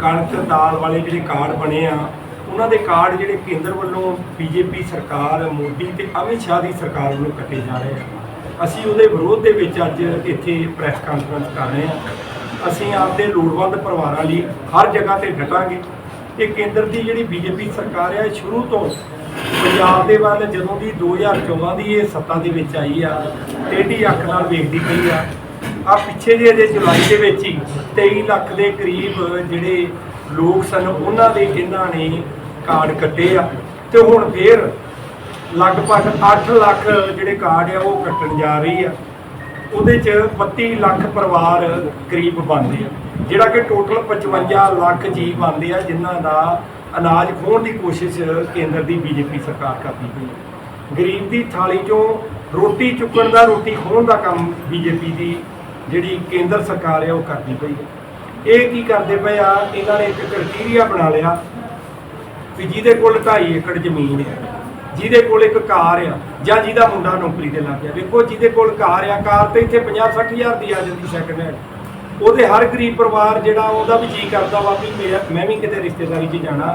ਕਣਕ ਦਾਲ ਵਾਲੇ ਜਿਹੜੇ ਕਾਰਡ ਬਣੇ ਆ, ਉਹਨਾਂ ਦੇ ਕਾਰਡ ਜਿਹੜੇ ਕੇਂਦਰ ਵੱਲੋਂ ਬੀਜੇਪੀ ਸਰਕਾਰ, ਮੋਦੀ ਤੇ ਅਮਿਤ ਸ਼ਾਹ ਦੀ ਸਰਕਾਰ ਵੱਲੋਂ ਕੱਟੇ ਜਾ ਰਹੇ ਆ। ਅਸੀਂ ਉਹਦੇ ਵਿਰੋਧ ਦੇ ਵਿੱਚ ਅੱਜ ਇੱਥੇ ਪ੍ਰੈਸ ਕਾਨਫਰੰਸ ਕਰ ਰਹੇ ਆ। ਅਸੀਂ ਆਪਦੇ ਲੋੜਵੰਦ ਪਰਿਵਾਰਾਂ ਲਈ ਹਰ ਜਗ੍ਹਾ ਤੇ ਡਟਾਂਗੇ। ਇਹ ਕੇਂਦਰ ਦੀ ਜਿਹੜੀ ਬੀਜੇਪੀ ਸਰਕਾਰ ਆ ਸ਼ੁਰੂ ਤੋਂ ਪੰਜਾਬ ਦੇ ਵੱਲ, ਜਦੋਂ ਦੀ 2014 ਦੀ ਇਹ ਸੱਤਾ ਦੇ ਵਿੱਚ ਆਈ ਆ, ਟੇਢੀ ਅੱਖ ਨਾਲ ਵੇਖਦੀ ਪਈ ਆ ਆ ਪਿੱਛੇ ਜਿਹੇ ਦੇ ਜੁਲਾਈ ਦੇ ਵਿੱਚ ਹੀ 23 ਲੱਖ ਦੇ ਕਰੀਬ ਜਿਹੜੇ ਲੋਕ ਸਨ, ਉਹਨਾਂ ਦੇ ਇਹਨਾਂ ਨੇ ਕਾਰਡ ਕੱਟੇ ਆ। ਤੇ ਹੁਣ ਫੇਰ ਲਗਭਗ 8 ਲੱਖ ਜਿਹੜੇ ਕਾਰਡ ਆ, ਉਹ ਕੱਟਣ ਜਾ ਰਹੀ ਆ। ਉਹਦੇ ਚ 32 ਲੱਖ ਪਰਿਵਾਰ ਕਰੀਬ ਬਣਦੇ ਆ, ਜਿਹੜਾ ਕਿ ਟੋਟਲ 55 ਲੱਖ ਜੀ ਬਣਦੇ ਆ, ਜਿਨ੍ਹਾਂ ਦਾ ਅਨਾਜ ਖੋਹਣ ਦੀ ਕੋਸ਼ਿਸ਼ ਕੇਂਦਰ ਦੀ ਬੀਜੇਪੀ ਸਰਕਾਰ ਕਰਦੀ ਪਈ ਹੈ ਗਰੀਬ ਦੀ ਥਾਲੀ ਚੋਂ ਰੋਟੀ ਚੁੱਕਣ ਦਾ, ਰੋਟੀ ਖੋਹਣ ਦਾ ਕੰਮ ਬੀਜੇਪੀ ਦੀ ਜਿਹੜੀ ਕੇਂਦਰ ਸਰਕਾਰ ਹੈ ਉਹ ਕਰਦੀ ਪਈ ਹੈ ਇਹ ਕੀ ਕਰਦੇ ਪਏ ਆ, ਇਹਨਾਂ ਨੇ ਇੱਕ ਕ੍ਰਾਈਟੇਰੀਆ ਬਣਾ ਲਿਆ ਵੀ ਜਿਹਦੇ ਕੋਲ 2.5 ਏਕੜ ਜ਼ਮੀਨ ਹੈ ਜਿਹਦੇ ਕੋਲ ਇੱਕ ਕਾਰ ਆ, ਜਾਂ ਜਿਹਦਾ ਮੁੰਡਾ ਨੌਕਰੀ ਤੇ ਲੱਗ ਗਿਆ। ਵੇਖੋ, ਜਿਹਦੇ ਕੋਲ ਕਾਰ ਆ, ਕਾਰ ਤੇ ਇੱਥੇ 50 60 ਹਜ਼ਾਰ ਦੀ ਆ ਜਾਂਦੀ ਸੈਕਿੰਡ ਹੈਂਡ ਉਹਦੇ ਹਰ ਗਰੀਬ ਪਰਿਵਾਰ ਜਿਹੜਾ, ਉਹਦਾ ਵੀ ਜੀ ਕਰਦਾ ਵਾ ਵੀ ਮੇਰਾ, ਮੈਂ ਵੀ ਕਿਤੇ ਰਿਸ਼ਤੇਦਾਰੀ 'ਚ ਜਾਣਾ।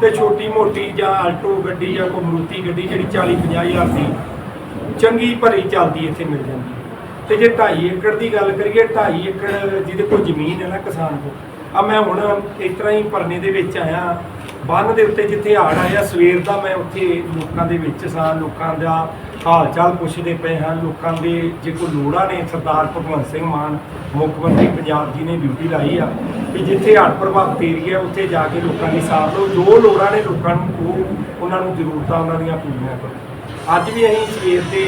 ਤੇ ਛੋਟੀ ਮੋਟੀ ਜਾਂ ਆਲਟੋ ਗੱਡੀ ਜਾਂ ਕੋਈ ਮਰੂਤੀ ਗੱਡੀ ਜਿਹੜੀ 40 50 ਹਜ਼ਾਰ ਦੀ, ਚੰਗੀ ਭਰੀ ਚੱਲਦੀ ਇੱਥੇ ਮਿਲ ਜਾਂਦੀ। ਤੇ ਜੇ 2.5 ਏਕੜ ਦੀ ਗੱਲ ਕਰੀਏ 2.5 ਏਕੜ ਜਿਹਦੇ ਕੋਲ ਜ਼ਮੀਨ ਹੈ ਨਾ ਕਿਸਾਨ ਕੋਲ। ਆ ਮੈਂ ਹੁਣ ਇਸ ਤਰ੍ਹਾਂ ਹੀ ਪਰਨੇ ਦੇ ਵਿੱਚ ਆਇਆ। ਬੰਨ ਦੇ ਉੱਤੇ ਜਿੱਥੇ ਹਾੜ ਆਇਆ, ਸਵੇਰ ਦਾ ਮੈਂ ਉੱਥੇ ਲੋਕਾਂ ਦੇ ਵਿੱਚ ਸਾਂ, ਲੋਕਾਂ ਦਾ ਹਾਲ ਚਾਲ ਪੁੱਛਦੇ ਪਏ ਹਾਂ। ਲੋਕਾਂ ਦੇ ਜੇ ਕੋਈ ਲੋੜਾਂ ਨੇ, ਸਰਦਾਰ ਭਗਵੰਤ ਸਿੰਘ ਮਾਨ, ਮੁੱਖ ਮੰਤਰੀ ਪੰਜਾਬ ਜੀ ਨੇ ਡਿਊਟੀ ਲਾਈ ਆ ਕਿ ਜਿੱਥੇ ਹੜ੍ਹ ਪ੍ਰਭਾਵਿਤ ਏਰੀਆ ਉੱਥੇ ਜਾ ਕੇ ਲੋਕਾਂ ਦੀ ਸਾਥ ਲਓ। ਜੋ ਲੋੜਾਂ ਨੇ ਲੋਕਾਂ ਨੂੰ, ਉਹ ਉਹਨਾਂ ਨੂੰ ਜ਼ਰੂਰਤਾਂ ਉਹਨਾਂ ਦੀਆਂ ਪੂਰੀਆਂ ਕਰੋ। ਅੱਜ ਵੀ ਅਸੀਂ ਸਵੇਰ ਦੇ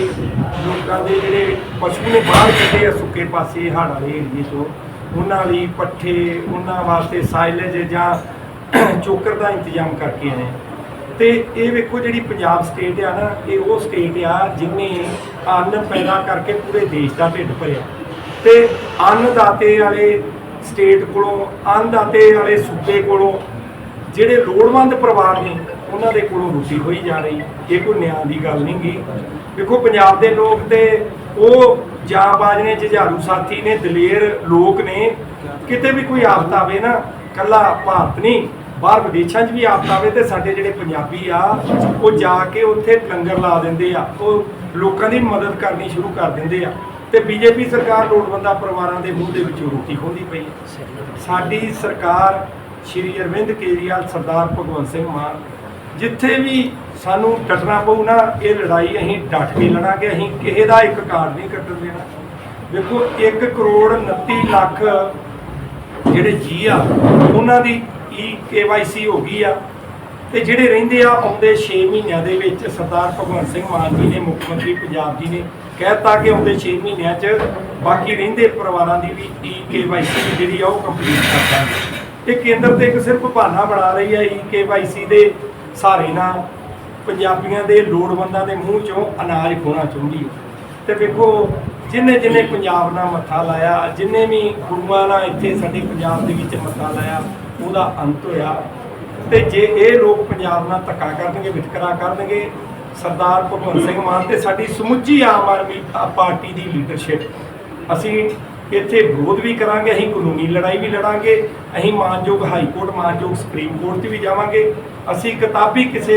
ਲੋਕਾਂ ਦੇ ਜਿਹੜੇ ਪਸ਼ੂ ਨੇ ਬਾਹਰ ਕੱਢੇ ਆ ਸੁੱਕੇ ਪਾਸੇ, ਹੜ੍ਹ ਵਾਲੇ ਏਰੀਏ ਤੋਂ, ਉਹਨਾਂ ਲਈ ਪੱਠੇ, ਉਹਨਾਂ ਵਾਸਤੇ ਸਾਈਲੇਜ ਜਾਂ ਚੋਕਰ ਦਾ ਇੰਤਜ਼ਾਮ ਕਰਕੇ ਆਏ ਹਾਂ। ਤੇ ਇਹ ਵੇਖੋ ਜਿਹੜੀ ਪੰਜਾਬ ਸਟੇਟ ਆ ਨਾ, ਇਹ ਉਹ ਸਟੇਟ ਆ ਜਿਨੇ ਅੰਨ ਪੈਦਾ ਕਰਕੇ ਪੂਰੇ ਦੇਸ਼ ਦਾ ਢਿੱਡ ਭਰਿਆ ਤੇ ਅੰਨਦਾਤੇ ਵਾਲੇ ਸਟੇਟ ਕੋਲੋਂ ਅੰਨਦਾਤੇ ਵਾਲੇ ਸੂਬੇ ਕੋਲੋਂ ਜਿਹੜੇ ਲੋੜਵੰਦ ਪਰਿਵਾਰ ਨੇ ਉਹਨਾਂ ਦੇ ਕੋਲੋਂ ਰੋਟੀ ਹੋਈ ਜਾ ਰਹੀ। ਇਹ ਕੋਈ ਨਿਆਂ ਦੀ ਗੱਲ ਨਹੀਂ ਗੀ। ਦੇਖੋ, ਪੰਜਾਬ ਦੇ ਲੋਕ ਤੇ ਉਹ ਜਾਂਬਾਜ਼ ਨੇ ਜੁਝਾਰੂ ਸਾਥੀ ਨੇ, ਦਲੇਰ ਲੋਕ ਨੇ। ਕਿਤੇ ਵੀ ਕੋਈ ਆਫਤ ਆਵੇ ਨਾ, ਕੱਲਾ ਭਾਰਤ ਨਹੀਂ, ਬਾਹਰ ਵਿਦੇਸ਼ਾਂ 'ਚ ਵੀ ਆਫਤ ਆਵੇ ਤੇ ਸਾਡੇ ਜਿਹੜੇ ਪੰਜਾਬੀ ਆ, ਉਹ ਜਾ ਕੇ ਉੱਥੇ ਲੰਗਰ ਲਾ ਦਿੰਦੇ ਆ। ਉਹ ਲੋਕਾਂ ਦੀ ਮਦਦ ਕਰਨੀ ਸ਼ੁਰੂ ਕਰ ਦਿੰਦੇ ਆ। ਤੇ ਬੀਜੇਪੀ ਸਰਕਾਰ ਲੋੜਵੰਦਾਂ ਪਰਿਵਾਰਾਂ ਦੇ ਮੂੰਹ ਦੇ ਵਿੱਚੋਂ ਰੋਟੀ ਖੋਹਦੀ ਪਈ। ਸਾਡੀ ਸਰਕਾਰ ਸ਼੍ਰੀ ਅਰਵਿੰਦ ਕੇਜਰੀਵਾਲ, ਸਰਦਾਰ ਭਗਵੰਤ ਸਿੰਘ ਮਾਨ ਜਿੱਥੇ ਵੀ ਸਾਨੂੰ ਡਟਣਾ ਪਊ ਨਾ, ਇਹ ਲੜਾਈ ਅਸੀਂ ਡਟ ਕੇ ਲੜਾਂਗੇ, ਅਸੀਂ ਕਿਸੇ ਦਾ ਇੱਕ ਕਾਰਡ ਨਹੀਂ ਕੱਟਣ ਦੇਣਾ। ਦੇਖੋ 1 ਕਰੋੜ 29 ਲੱਖ ਜਿਹੜੇ ਜੀ ਆ, ਉਹਨਾਂ ਦੀ ਈ ਕੇਵਾਈਸੀ ਹੋ ਗਈ ਆ। ਤੇ ਜਿਹੜੇ ਰਹਿੰਦੇ ਆ, ਆਉਂਦੇ 6 ਮਹੀਨਿਆਂ ਦੇ ਵਿੱਚ ਸਰਦਾਰ ਭਗਵੰਤ ਸਿੰਘ ਮਾਨ ਜੀ ਨੇ, ਮੁੱਖ ਮੰਤਰੀ ਪੰਜਾਬ ਜੀ ਨੇ ਕਹਿਤਾ ਕਿ ਆਉਂਦੇ 6 ਮਹੀਨਿਆਂ 'ਚ ਬਾਕੀ ਰਹਿੰਦੇ ਪਰਿਵਾਰਾਂ ਦੀ ਵੀ ਈ ਕੇਵਾਈਸੀ ਜਿਹੜੀ ਆ, ਉਹ ਕੰਪਲੀਟ ਕਰ ਦਾਂਗੇ। ਇਹ ਕੇਂਦਰ ਤੇ ਇੱਕ ਸਿਰਫ ਬਹਾਨਾ ਬਣਾ ਰਹੀ ਹੈ ਈ ਕੇਵਾਈਸੀ ਦੇ ਸਾਰੇ ਨਾਲ ਪੰਜਾਬੀਆਂ ਦੇ ਲੋੜਵੰਦਾਂ ਦੇ ਮੂੰਹ 'ਚੋਂ ਅਨਾਜ ਖੋਣਾ ਚਾਹੁੰਦੀ ਹੈ। ਤੇ ਵੇਖੋ, ਜਿਨੇ ਜਿਨੇ ਪੰਜਾਬ ਨਾਲ ਮੱਥਾ ਲਾਇਆ, ਜਿਨੇ ਵੀ ਗੁਰੂਆਂ ਨਾਲ ਇੱਥੇ ਸਾਡੇ ਪੰਜਾਬ ਦੇ ਵਿੱਚ ਮੱਥਾ ਲਾਇਆ, ਉਹਦਾ ਅੰਤ ਹੋਇਆ। ਤੇ ਜੇ ਇਹ ਲੋਕ ਪੰਜਾਬ ਨਾਲ ਧੱਕਾ ਕਰਨਗੇ, ਵਿਤਕਰਾ ਕਰਨਗੇ, ਸਰਦਾਰ ਭਗਵੰਤ ਸਿੰਘ ਮਾਨ ਤੇ ਸਾਡੀ ਸਮੁੱਚੀ ਆਮ ਆਦਮੀ ਪਾਰਟੀ ਦੀ ਲੀਡਰਸ਼ਿਪ ਅਸੀਂ ਇੱਥੇ ਵਿਰੋਧ ਵੀ ਕਰਾਂਗੇ ਅਸੀਂ ਕਾਨੂੰਨੀ ਲੜਾਈ ਵੀ ਲੜਾਂਗੇ ਅਸੀਂ ਮਾਨਯੋਗ ਹਾਈ ਕੋਰਟ ਮਾਨਯੋਗ ਸੁਪਰੀਮ ਕੋਰਟ 'ਤੇ ਵੀ ਜਾਵਾਂਗੇ ਅਸੀਂ ਕਿਤਾਬੀ ਕਿਸੇ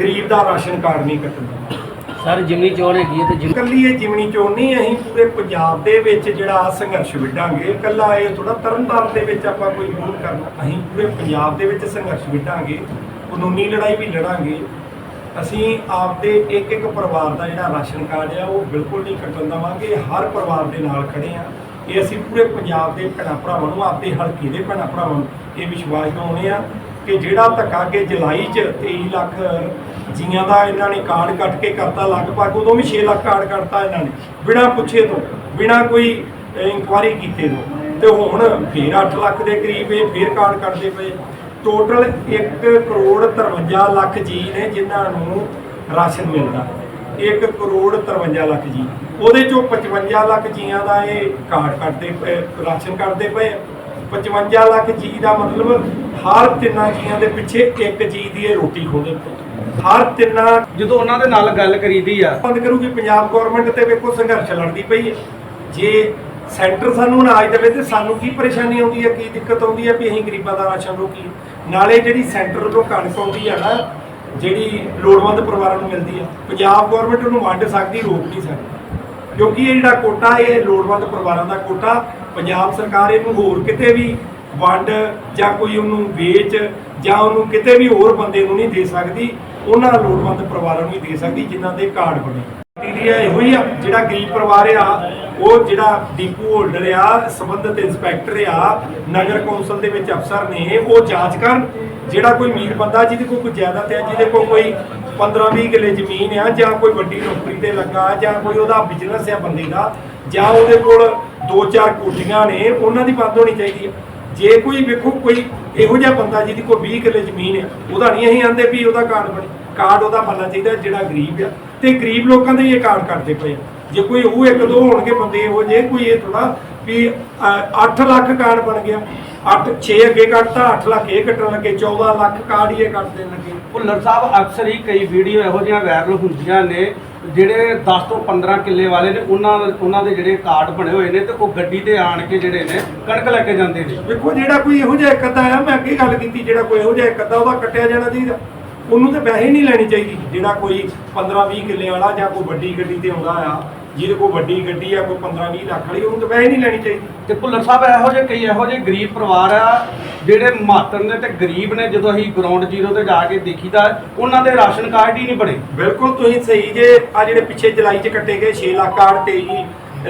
ਗਰੀਬ ਦਾ ਰਾਸ਼ਨ ਕਾਰਡ ਨਹੀਂ ਕੱਟਣਾ ਸਰ ਜਿਮਨੀ ਚੋਣ ਹੈਗੀ ਹੈ ਤੇ ਜਿਮ ਇਕੱਲੀ ਇਹ ਜਿਮਣੀ ਚੋਣ ਨਹੀਂ ਅਸੀਂ ਪੂਰੇ ਪੰਜਾਬ ਦੇ ਵਿੱਚ ਜਿਹੜਾ ਸੰਘਰਸ਼ ਵਿੱਢਾਂਗੇ ਇਕੱਲਾ ਇਹ ਥੋੜਾ ਤਰਨਤਾਰਨ ਦੇ ਵਿੱਚ ਆਪਾਂ ਕੋਈ ਮੂਲ ਕਰਨਾ ਅਸੀਂ ਪੂਰੇ ਪੰਜਾਬ ਦੇ ਵਿੱਚ ਸੰਘਰਸ਼ ਵਿੱਢਾਂਗੇ ਕਾਨੂੰਨੀ ਲੜਾਈ ਵੀ ਲੜਾਂਗੇ। ਅਸੀਂ ਆਪਦੇ ਇੱਕ ਇੱਕ ਪਰਿਵਾਰ ਦਾ ਜਿਹੜਾ ਰਾਸ਼ਨ ਕਾਰਡ ਆ ਉਹ ਬਿਲਕੁਲ ਨਹੀਂ ਕੱਟਣ ਦੇਵਾਂਗੇ ਹਰ ਪਰਿਵਾਰ ਦੇ ਨਾਲ ਖੜੇ ਆ ਇਹ ਅਸੀਂ ਪੂਰੇ ਪੰਜਾਬ ਦੇ ਭੈਣਾਂ ਭਰਾਵਾਂ ਨੂੰ, ਆਪਦੇ ਹਲਕੇ ਦੇ ਭੈਣਾਂ ਭਰਾਵਾਂ ਨੂੰ ਇਹ ਵਿਸ਼ਵਾਸ ਦਿਵਾਉਂਦੇ ਆ ਕਿ ਜਿਹੜਾ ਧੱਕਾ ਕਿ ਜੁਲਾਈ 'ਚ 23 ਲੱਖ ਜੀਆਂ ਦਾ ਇਹਨਾਂ ਨੇ ਕਾਰਡ ਕੱਟ ਕੇ ਕਰਤਾ, ਲਗਭਗ ਉਦੋਂ ਵੀ 6 ਲੱਖ ਕਾਰਡ ਕੱਟਤਾ ਇਹਨਾਂ ਨੇ, ਬਿਨਾਂ ਪੁੱਛੇ ਤੋਂ, ਬਿਨਾਂ ਕੋਈ ਇਨਕੁਆਰੀ ਕੀਤੇ ਤੋਂ। ਤੇ ਹੁਣ ਫੇਰ 8 ਲੱਖ ਦੇ ਕਰੀਬ ਇਹ ਫੇਰ ਕਾਰਡ ਕੱਟਦੇ ਪਏ। ਟੋਟਲ 1 ਕਰੋੜ 53 ਲੱਖ ਜੀ ਨੇ ਜਿਨ੍ਹਾਂ ਨੂੰ ਰਾਸ਼ਨ ਮਿਲਦਾ। 1 ਕਰੋੜ 53 ਲੱਖ ਜੀ। ਉਹਦੇ ਚੋਂ 55 ਲੱਖ ਜੀਆਂ ਦਾ ਇਹ ਕਾਰਡ ਪਏ ਰਾਸ਼ਨ ਕੱਟਦੇ ਪਏ। 55 ਲੱਖ ਜੀ ਦਾ ਮਤਲਬ ਹਰ ਤਿੰਨਾਂ ਜੀਆਂ ਦੇ ਪਿੱਛੇ ਇੱਕ ਜੀ ਦੀ ਇਹ ਰੋਟੀ ਖੋਦੇ ਹਰ ਤਿੰਨਾਂ ਜਦੋਂ ਉਹਨਾਂ ਦੇ ਨਾਲ ਗੱਲ ਕਰੀਦੀ ਆ। ਬੰਦ ਕਰੂਗੀ ਪੰਜਾਬ ਗਵਰਨਮੈਂਟ ਤੇ ਵੇਖੋ ਸੰਘਰਸ਼ ਲੜਦੀ ਪਈ ਹੈ। ਜੇ ਸੈਂਟਰ ਸਾਨੂੰ ਅਨਾਜ ਦੇਵੇ ਤੇ ਸਾਨੂੰ ਕੀ ਪਰੇਸ਼ਾਨੀ ਆਉਂਦੀ ਹੈ ਕੀ ਦਿੱਕਤ ਆਉਂਦੀ ਹੈ ਵੀ ਅਸੀਂ ਗਰੀਬਾਂ ਦਾ ਰਾਸ਼ਨ ਰੋਕੀਏ? ਨਾਲੇ ਜਿਹੜੀ ਸੈਂਟਰ ਤੋਂ ਕਣਕ ਆਉਂਦੀ ਹੈ ਨਾ ਜਿਹੜੀ ਲੋੜਵੰਦ ਪਰਿਵਾਰਾਂ ਨੂੰ ਮਿਲਦੀ ਹੈ ਪੰਜਾਬ ਗਵਰਨਮੈਂਟ ਉਹਨੂੰ ਵੰਡ ਸਕਦੀ ਰੋਕ ਨਹੀਂ ਸਕਦੀ ਕਿਉਂਕਿ ਇਹ ਜਿਹੜਾ ਕੋਟਾ, ਇਹ ਲੋੜਵੰਦ ਪਰਿਵਾਰਾਂ ਦਾ ਕੋਟਾ। ਪੰਜਾਬ ਸਰਕਾਰ ਇਹਨੂੰ ਹੋਰ ਕਿਤੇ ਵੀ ਵੰਡ ਜਾਂ ਕੋਈ ਉਹਨੂੰ ਵੇਚ ਜਾਂ ਉਹਨੂੰ ਕਿਤੇ ਵੀ ਹੋਰ ਬੰਦੇ ਨੂੰ ਨਹੀਂ ਦੇ ਸਕਦੀ, ਉਹਨਾਂ ਲੋੜਵੰਦ ਪਰਿਵਾਰਾਂ ਨੂੰ ਹੀ ਦੇ ਸਕਦੀ ਜਿਨ੍ਹਾਂ ਦੇ ਕਾਰਡ ਬਣੇ। ਕ੍ਰਾਈਟੇਰੀਆ ਇਹੋ ਹੀ ਆ, ਜਿਹੜਾ ਗਰੀਬ ਪਰਿਵਾਰ ਆ, ਉਹ ਜਿਹੜਾ ਡੀਪੂ ਹੋਲਡਰ ਆ, ਸੰਬੰਧਿਤ ਇੰਸਪੈਕਟਰ ਆ, ਨਗਰ ਕੌਂਸਲ ਦੇ ਵਿੱਚ ਅਫਸਰ ਨੇ, ਉਹ ਜਾਂਚ ਕਰਨ। ਜਿਹੜਾ ਕੋਈ ਅਮੀਰ ਬੰਦਾ ਜਿਹਦੇ ਕੋਲ ਕੋਈ ਜਾਇਦਾਦ ਹੈ, ਜਿਹਦੇ ਕੋਲ ਕੋਈ 15-20 ਕਿੱਲੇ ਜ਼ਮੀਨ ਆ, ਜਾਂ ਕੋਈ ਵੱਡੀ ਨੌਕਰੀ ਤੇ ਲੱਗਾ, ਜਾਂ ਕੋਈ ਉਹਦਾ ਬਿਜ਼ਨਸ ਆ ਬੰਦੇ ਦਾ, ਜਾਂ ਉਹਦੇ ਕੋਲ ਦੋ ਚਾਰ ਕੋਠੀਆਂ ਨੇ, ਉਹਨਾਂ ਦੀ ਬੰਦ ਹੋਣੀ ਚਾਹੀਦੀ ਹੈ ਜੇ ਕੋਈ ਵੇਖੋ, ਕੋਈ ਇਹੋ ਜਿਹਾ ਬੰਦਾ ਜਿਹਦੀ ਕੋਈ 20 ਕਿੱਲੇ ਜ਼ਮੀਨ ਹੈ ਉਹਦਾ ਨਹੀਂ ਅਸੀਂ ਆਂਦੇ ਵੀ ਉਹਦਾ ਕਾਰਡ ਬਣੇ, ਕਾਰਡ ਉਹਦਾ ਬਣਨਾ ਚਾਹੀਦਾ ਜਿਹੜਾ ਗਰੀਬ ਆ ਤੇ ਗਰੀਬ ਲੋਕਾਂ ਦੇ ਇਹ ਕਾਰਡ ਕਰਦੇ ਪਏ ਆ। ਜੇ ਕੋਈ ਉਹ ਇੱਕ ਦੋ ਹੋਣਗੇ ਬੰਦੇ ਇਹੋ ਜਿਹੇ ਕੋਈ ਇਹ ਥੋੜਾ ਵੀ 8 ਲੱਖ ਕਾਰਡ ਬਣ ਗਿਆ 8 6 ਅੱਗੇ ਕੱਟਤਾ 8 ਲੱਖ ਇਹ ਕੱਟਣ ਲੱਗੇ 14 ਲੱਖ ਇਹ ਕੱਟ ਦੇਣ ਲੱਗੇ। ਭੁੱਲਰ ਸਾਹਿਬ ਅਕਸਰ ਹੀ ਕਈ ਵੀਡੀਓ ਇਹੋ ਜਿਹੀਆਂ ਵਾਇਰਲ ਹੁੰਦੀਆਂ ਨੇ ਜਿਹੜੇ 10 ਤੋਂ 15 ਕਿੱਲੇ ਵਾਲੇ ਨੇ ਉਹਨਾਂ ਉਹਨਾਂ ਦੇ ਜਿਹੜੇ ਕਾਰਡ ਬਣੇ ਹੋਏ ਨੇ ਤੇ ਉਹ ਗੱਡੀ ਤੇ ਆਣ ਕੇ ਜਿਹੜੇ ਨੇ ਕਣਕ ਲੈ ਕੇ ਜਾਂਦੇ ਨੇ। ਵੇਖੋ ਜਿਹੜਾ ਕੋਈ ਇਹੋ ਜਿਹਾ ਇੱਕ ਅੱਧਾ ਆ ਮੈਂ ਅੱਗੇ ਗੱਲ ਕੀਤੀ ਜਿਹੜਾ ਕੋਈ ਇਹੋ ਜਿਹਾ ਇੱਕ ਅੱਧਾ ਉਹਦਾ ਕੱਟਿਆ ਜਾਣਾ ਚਾਹੀਦਾ। ਉਹਨੂੰ ਤੇ ਵੈਸੇ ਹੀ ਨਹੀਂ ਲੈਣੀ ਚਾਹੀਦੀ ਜਿਹੜਾ ਕੋਈ 15 20 ਕਿੱਲੇ ਵਾਲਾ ਜਾਂ ਕੋਈ ਵੱਡੀ ਗੱਡੀ ਤੇ ਆਉਂਦਾ ਆ ਜਿਹਦੇ ਕੋਲ ਵੱਡੀ ਗੱਡੀ ਆ ਕੋਈ 15 20 ਲੱਖ ਵਾਲੀ ਉਹਨੂੰ ਤਾਂ ਹੀ ਨਹੀਂ ਲੈਣੀ ਚਾਹੀਦੀ। ਤੇ ਭੁੱਲਰ ਸਾਹਿਬ ਇਹੋ ਜਿਹੇ ਕਈ ਇਹੋ ਜਿਹੇ ਗਰੀਬ ਪਰਿਵਾਰ ਆ ਜਿਹੜੇ ਮਾਤਰ ਨੇ ਤੇ ਗਰੀਬ ਨੇ ਜਦੋਂ ਅਸੀਂ ਗਰਾਊਂਡ ਜ਼ੀਰੋ ਤੇ ਜਾ ਕੇ ਦੇਖੀਦਾ ਉਹਨਾਂ ਦੇ ਰਾਸ਼ਨ ਕਾਰਡ ਹੀ ਨਹੀਂ ਬਣੇ। ਬਿਲਕੁਲ ਤੁਸੀਂ ਸਹੀ ਜੇ ਆ ਜਿਹੜੇ ਪਿੱਛੇ ਜੁਲਾਈ 'ਚ ਕੱਟੇ ਗਏ 6 ਲੱਖ ਕਾਰਡ ਤੇ ਜੀ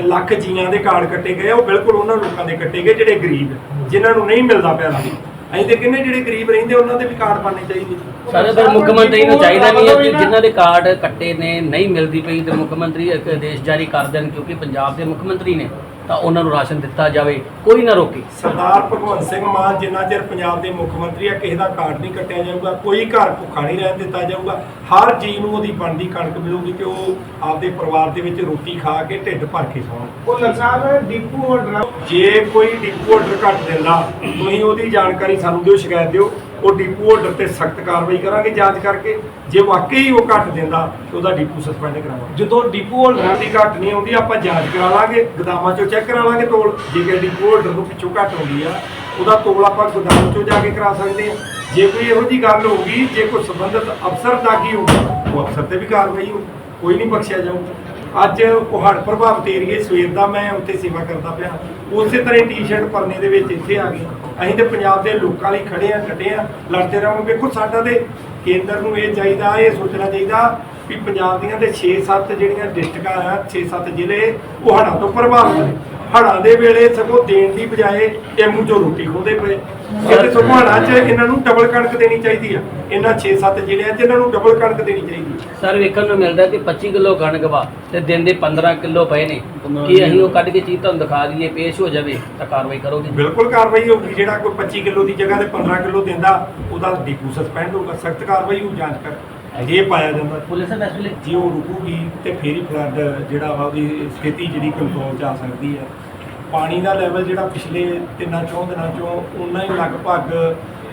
ਲੱਖ ਜੀਆਂ ਦੇ ਕਾਰਡ ਕੱਟੇ ਗਏ ਉਹ ਬਿਲਕੁਲ ਉਹਨਾਂ ਲੋਕਾਂ ਦੇ ਕੱਟੇ ਗਏ ਜਿਹੜੇ ਗਰੀਬ ਜਿਨ੍ਹਾਂ ਨੂੰ ਨਹੀਂ ਮਿਲਦਾ ਪਿਆ ਅਸੀਂ ਤੇ ਕਹਿੰਦੇ ਜਿਹੜੇ ਗਰੀਬ ਰਹਿੰਦੇ ਉਹਨਾਂ ਦੇ ਵੀ ਕਾਰਡ ਬਣਨੇ ਚਾਹੀਦੇ ਸਾਰੇ ਫਿਰ ਮੁੱਖ ਮੰਤਰੀ ਨੂੰ ਚਾਹੀਦਾ ਨਹੀਂ ਹੈ ਕਿ ਜਿਨ੍ਹਾਂ ਦੇ ਕਾਰਡ ਕੱਟੇ ਨੇ ਨਹੀਂ ਮਿਲਦੀ ਪਈ ਤੇ ਮੁੱਖ ਮੰਤਰੀ ਇੱਕ ਆਦੇਸ਼ ਜਾਰੀ ਕਰ ਦੇਣ ਕਿਉਂਕਿ ਪੰਜਾਬ ਦੇ ਮੁੱਖ ਮੰਤਰੀ ਨੇ ਤਾਂ ਉਹਨਾਂ ਨੂੰ ਰਾਸ਼ਨ ਦਿੱਤਾ ਜਾਵੇ। ਕੋਈ ਨਾ ਰੋਕੇ। ਸਰਦਾਰ ਭਗਵੰਤ ਸਿੰਘ ਮਾਨ ਜਿੰਨਾ ਚਿਰ ਪੰਜਾਬ ਦੇ ਮੁੱਖ ਮੰਤਰੀ ਆ ਕਿਸੇ ਦਾ ਕਾਰਡ ਨਹੀਂ ਕੱਟਿਆ ਜਾਊਗਾ ਕੋਈ ਘਰ ਭੁੱਖਾ ਨਹੀਂ ਰਹਿਣ ਦਿੱਤਾ ਜਾਊਗਾ। ਹਰ ਜੀ ਨੂੰ ਉਹਦੀ ਬਣਦੀ ਕਣਕ ਮਿਲੂਗੀ ਤੇ ਉਹ ਆਪਦੇ ਪਰਿਵਾਰ ਦੇ ਵਿੱਚ ਰੋਟੀ ਖਾ ਕੇ ਢਿੱਡ ਭਰ ਕੇ ਸੌਣ। ਭੁੱਲਰ ਸਾਹਿਬ ਡਿਪੂ ਹੋਲਡਰ ਜੇ ਕੋਈ ਡਿਪੂ ਆਰਡਰ ਘੱਟ ਦਿੰਦਾ ਤੁਸੀਂ ਉਹਦੀ ਜਾਣਕਾਰੀ ਸਾਨੂੰ ਦਿਓ ਸ਼ਿਕਾਇਤ ਦਿਓ। ਉਹ ਡਿਪੂ ਆਰਡਰ ਤੇ ਸਖਤ ਕਾਰਵਾਈ ਕਰਾਂਗੇ ਜਾਂਚ ਕਰਕੇ। ਜੇ ਵਾਕਈ ਉਹ ਘੱਟ ਦਿੰਦਾ ਤੇ ਉਹਦਾ ਡਿਪੂ ਸਸਪੈਂਡ ਕਰਾਵਾਂਗੇ। ਜਦੋਂ ਡਿਪੂ ਹੋਲਡਰ ਦੀ ਘੱਟ ਨਹੀਂ ਆਉਂਦੀ ਆਪਾਂ ਜਾਂਚ ਕਰਾ ਲਾਂਗੇ ਗੋਦਾਮਾਂ ਚੋਂ ਚੈੱਕ ਕਰਾ ਲਾਂਗੇ ਤੋਲ। ਜੇ ਕਿ ਡਿਪੂ ਆਰਡਰ ਤੋਂ ਪਿੱਛੋਂ ਘੱਟ ਆਉਂਦੀ ਆ ਉਹਦਾ ਤੋਲ ਆਪਾਂ ਗੋਦਾਮ ਚੋਂ ਜਾ ਕੇ ਕਰਾ ਸਕਦੇ ਆ ਜੇ ਕੋਈ ਇਹੋ ਜੀ ਗੱਲ ਹੋਊਗੀ ਜੇ ਕੋਈ ਸੰਬੰਧਿਤ ਅਫਸਰ ਦਾ ਕੀ ਹੋਊਗਾ ਉਹ ਅਫਸਰ ਤੇ ਵੀ ਕਾਰਵਾਈ ਹੋਊ। ਕੋਈ ਨਹੀਂ ਬਖਸ਼ਿਆ ਜਾਊਗਾ ਅੱਜ ਉਹ ਹੜ ਪ੍ਰਭਾਵਿਤ ਏਰੀਏ ਸਵੇਰ ਦਾ ਮੈਂ ਉੱਥੇ ਸੇਵਾ ਕਰਦਾ ਪਿਆ। ਉਸੇ ਤਰ੍ਹਾਂ ਟੀ-ਸ਼ਰਟ ਪਰਨੇ ਦੇ ਵਿੱਚ ਇੱਥੇ ਆ ਗਏ। ਅਸੀਂ ਤੇ ਪੰਜਾਬ ਦੇ ਲੋਕਾਂ ਲਈ ਖੜੇ ਆ ਕੱਟੇ ਆ, ਲੜਦੇ ਰਹਾਂਗੇ। ਵੇਖੋ ਸਾਡਾ ਤੇ ਕੇਂਦਰ ਨੂੰ ਇਹ ਚਾਹੀਦਾ, ਇਹ ਸੋਚਣਾ ਚਾਹੀਦਾ ਵੀ ਪੰਜਾਬ ਦੀਆਂ ਤੇ 6-7 ਜਿਹੜੀਆਂ ਡਿਸਟ੍ਰਿਕਟਾਂ ਆ 6-7 ਜ਼ਿਲ੍ਹੇ, ਉਹ ਹੜ੍ਹਾਂ ਤੋਂ ਪ੍ਰਭਾਵਿਤ ਨੇ। ਹੜ੍ਹਾਂ ਦੇ ਵੇਲੇ ਸਗੋਂ ਦੇਣ ਦੀ ਬਜਾਏ ਇਹ ਮੂੰਹ ਚੋਂ ਰੋਟੀ ਖੋਦੇ ਪਏ। ਇਹਦੇ ਸਗੋਂ ਹੜ੍ਹਾਂ 'ਚ ਇਹਨਾਂ ਨੂੰ ਡਬਲ ਕਣਕ ਦੇਣੀ ਚਾਹੀਦੀ ਆ। ਇਹਨਾਂ 6-7 ਜ਼ਿਲ੍ਹਿਆਂ 'ਚ ਇਹਨਾਂ ਨੂੰ ਡਬਲ ਕਣਕ ਦੇਣੀ ਚਾਹੀਦੀ ਸਰ ਵੇਖਣ ਨੂੰ ਮਿਲਦਾ ਕਿ 25 ਕਿਲੋ ਕਣਕ ਵਾ ਤੇ ਦਿਨ ਦੇ 15 ਕਿਲੋ ਪਏ ਨੇ। ਕੀ ਅਸੀਂ ਉਹ ਕੱਢ ਕੇ ਚੀਜ਼ ਤੁਹਾਨੂੰ ਦਿਖਾ ਦਈਏ ਪੇਸ਼ ਹੋ ਜਾਵੇ ਤਾਂ ਕਾਰਵਾਈ ਕਰੋਗੇ? ਬਿਲਕੁਲ ਕਾਰਵਾਈ ਹੋਊਗੀ ਜਿਹੜਾ ਕੋਈ 25 ਕਿਲੋ ਦੀ ਜਗ੍ਹਾ ਤੇ 15 ਕਿਲੋ ਦਿੰਦਾ ਉਹਦਾ ਡੀਪੂ ਸਸਪੈਂਡ ਹੋਊਗਾ ਸਖਤ ਕਾਰਵਾਈ ਹੋਊ ਜਾਂਚ ਕਰ। ਜੇ ਪਾਇਆ ਜਾਂਦਾ। ਪੁਲਿਸ ਇਸ ਵੇਲੇ ਜੇ ਉਹ ਰੁਕੂਗੀ ਤੇ ਫੇਰ ਹੀ ਫਲੱਡ ਜਿਹੜਾ ਵਾ ਉਹਦੀ ਸਥਿਤੀ ਜਿਹੜੀ ਕੰਟਰੋਲ 'ਚ ਆ ਸਕਦੀ ਹੈ ਪਾਣੀ ਦਾ ਲੈਵਲ ਜਿਹੜਾ ਪਿਛਲੇ ਤਿੰਨਾਂ ਚੌਂ ਦਿਨਾਂ ਚੋਂ ਉਨਾ ਹੀ ਲਗਭਗ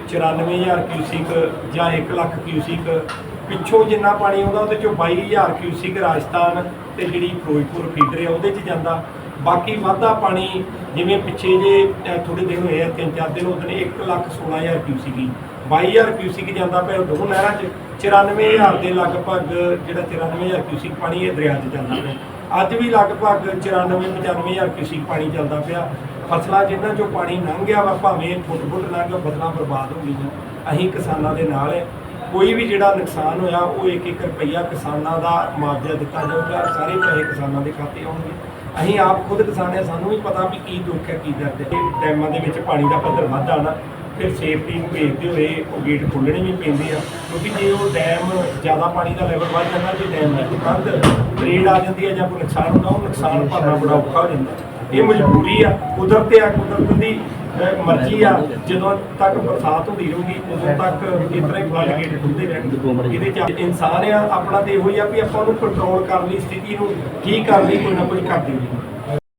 94000 ਕਿਊਸਿਕ ਜਾਂ 1 ਲੱਖ ਕਿਊਸਿਕ ਪਿੱਛੋਂ ਜਿੰਨਾ ਪਾਣੀ ਆਉਂਦਾ ਉਹਦੇ ਚੋਂ 22000 ਕਿਊਸਿਕ ਰਾਜਸਥਾਨ ਤੇ ਜਿਹੜੀ ਫਿਰੋਜ਼ਪੁਰ ਫੀਡਰ ਹੈ ਉਹਦੇ 'ਚ ਜਾਂਦਾ। ਬਾਕੀ ਵਾਧਾ ਪਾਣੀ ਜਿਵੇਂ ਪਿੱਛੇ ਜੇ ਥੋੜੇ ਦਿਨ ਹੋਏ ਆ ਤਿੰਨ ਚਾਰ ਦਿਨ ਉਹਦੇ 1 ਲੱਖ 16000 ਕਿਊਸਿਕ ਹੀ 22000 ਕਿਊਸਿਕ ਜਾਂਦਾ ਪਿਆ ਦੋ ਨਹਿਰਾਂ 'ਚ 94000 ਦੇ ਲਗਭਗ ਜਿਹੜਾ 94000 ਕਿਊਸਿਕ ਪਾਣੀ ਇਹ ਦਰਿਆ 'ਚ ਜਾਂਦਾ ਪਿਆ। ਅੱਜ ਵੀ ਲਗਭਗ 94 95000 ਕਿਊਸਿਕ ਪਾਣੀ ਚੱਲਦਾ ਪਿਆ। ਫਸਲਾਂ ਜਿਨ੍ਹਾਂ 'ਚੋਂ ਪਾਣੀ ਲੰਘ ਗਿਆ ਵਾ, ਭਾਵੇਂ ਫੁੱਟ ਫੁੱਟ ਲੰਘ ਗਿਆ ਫਸਲਾਂ ਬਰਬਾਦ ਹੋ ਗਈਆਂ। ਅਸੀਂ ਕਿਸਾਨਾਂ ਦੇ ਨਾਲ ਹੈ ਕੋਈ ਵੀ ਜਿਹੜਾ ਨੁਕਸਾਨ ਹੋਇਆ, ਉਹ ਇੱਕ ਇੱਕ ਰੁਪਈਆ ਕਿਸਾਨਾਂ ਦਾ ਮੁਆਵਜ਼ਾ ਦਿੱਤਾ ਜਾਊਗਾ। ਸਾਰੇ ਪੈਸੇ ਕਿਸਾਨਾਂ ਦੇ ਖਾਤੇ ਆਉਣਗੇ। ਅਸੀਂ ਆਪ ਖੁਦ ਕਿਸਾਨ ਹਾਂ ਸਾਨੂੰ ਵੀ ਪਤਾ ਵੀ ਕੀ ਦੁੱਖ ਹੈ, ਕੀ ਦਰਦ ਹੈ। ਡੈਮਾਂ ਦੇ ਵਿੱਚ ਪਾਣੀ ਦਾ ਪੱਧਰ ਵੱਧ ਆਉਣਾ। ਫਿਰ ਸੇਫਟੀ ਨੂੰ ਭੇਜਦੇ ਹੋਏ ਉਹ ਗੇਟ ਖੋਲਣੇ ਵੀ ਪੈਂਦੇ ਆ, ਕਿਉਂਕਿ ਜੇ ਉਹ ਡੈਮ ਜ਼ਿਆਦਾ ਪਾਣੀ ਦਾ ਲੈਵਲ ਵੱਧ ਜਾਂਦਾ, ਜੇ ਡੈਮ ਦੀ ਕੰਧ ਰੇਡ ਆ ਜਾਂਦੀ ਹੈ ਜਾਂ ਕੋਈ ਨੁਕਸਾਨ ਹੁੰਦਾ, ਉਹ ਨੁਕਸਾਨ ਭਰਨਾ ਬੜਾ ਔਖਾ ਹੋ ਜਾਂਦਾ। ਇਹ ਮਜਬੂਰੀ ਆ, ਕੁਦਰਤ ਆ, ਕੁਦਰਤ ਦੀ ਮਰਜ਼ੀ ਆ, ਜਦੋਂ ਤੱਕ ਬਰਸਾਤ ਹੁੰਦੀ ਰਹੂਗੀ, ਉਦੋਂ ਤੱਕ ਇਸ ਤਰ੍ਹਾਂ ਫਲੱਡ ਗੇਟ ਖੁੱਲਦੇ ਰਹਿਣਗੇ ਇਹਦੇ ਚ ਇਨਸਾਨ ਆ, ਆਪਣਾ ਤੇ ਇਹੋ ਹੀ ਆ ਵੀ ਆਪਾਂ ਉਹਨੂੰ ਕੰਟਰੋਲ ਕਰਨ ਲਈ ਸਥਿਤੀ ਨੂੰ ਠੀਕ ਕਰਨ ਲਈ ਕੋਈ ਨਾ ਕੋਈ ਕਰਦੇ ਰਹੀ